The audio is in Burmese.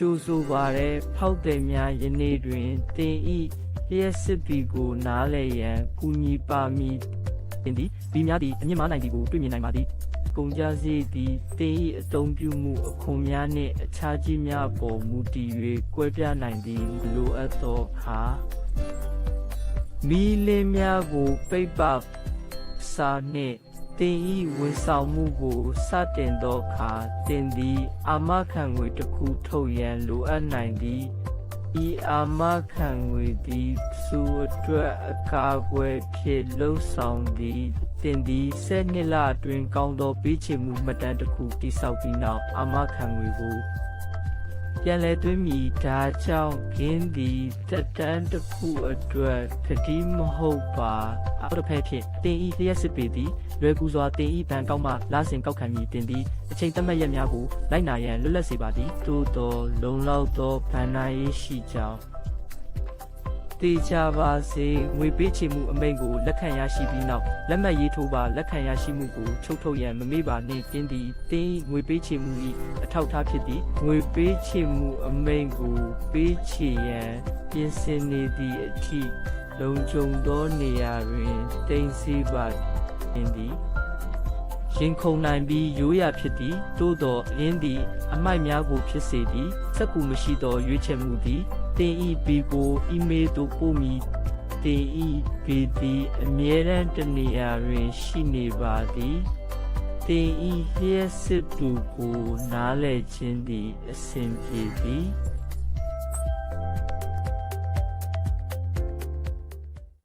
ကြိုးဆိုပါတဲ့ဖောက်တယ်များယနေ့တွင်တင်ဤလျက်စစ်ပီကိုနားလဲရန်ကူညီပါမည်တင်သည်ဒီများသည်အမြင့်မားနိုင်သည်ကိုတွေ့မြင်နိုင်ပါသည်ကုန်ကြစည်သည်တင်ဤအသုံးပြုမှုအခွန်များနှင့်အခြားကြီးများပေါ်မူတည်၍ကွဲပြားနိုင်သည်လိုအပ်သောအခါမီလင်းများကိုပိတ်ပစာနှင့် တင်ဤဝန်ဆောင်မှုကိုစတင်သောအခါတင်သည် အာမခံငွေတစ်ခုထုတ်ရန်လိုအပ်နိုင်သည်ဤအာမခံငွေသည်သူအတွက်အကာအကွယ်ဖြစ်လှုပ်ဆောင်သည်တင်သည်၁၀နှစ်လအတွင်းကောင်းသောပေးချေမှုမှတ်တမ်းတစ်ခုတိစောက်ပြီးနောက်အာမခံငွေကို ပြန်လဲသွင်းမိဒါကြောင့်ဂင်းဒီတက်တန်းတစ်ခုအတွက်ခတိမဟုတ်ပါအောက်တစ်ဖက်ဖြင့်တင်ဤလျက်စစ်ပေသည်လွယ်ကူစွာတင်ဤဘန်ကောက်မှလာစဉ်ကောက်ခံမည်တင်သည်အချိန်သတ်မှတ်ရက်များကိုလိုက်နာရန်လွတ်လပ်စေပါသည်သို့တော်လုံလောက်သောဗန္နာရေးရှိကြောင်း တေချာပါစေငွေပေးချေမှုအမိန့်ကိုလက်ခံရရှိပြီးနောက်လက်မှတ်ရေးထိုးပါလက်ခံရရှိမှုကိုချုပ်ထုတ်ရန်မမေ့ပါနှင့်ကျင်းသည်တင်းငွေပေးချေမှု၏အထောက်အထားဖြစ်သည်ငွေပေးချေမှုအမိန့်ကိုပေးချေရန်ပြင်ဆင်နေသည့်အထိလုံခြုံသောနေရာတွင်တင်စီပါတင်သည်ရင်ခုန်နိုင်ပြီးရိုးရာဖြစ်သည်သို့သောအင်းသည်အမိုက်များကိုဖြစ်စေသည်စက်ကူမရှိသောရွေးချယ်မှုသည် တင်ဤဘီကိုအီးမေးလ်သို့ပို့မည်တင်ဤဘီသည်အမြဲတမ်းတနေရာတွင် ရှိနေပါသည်တင်ဤလျှက်စစ်သူကိုနားလဲခြင်းသည်အစဉ်ပြေသည်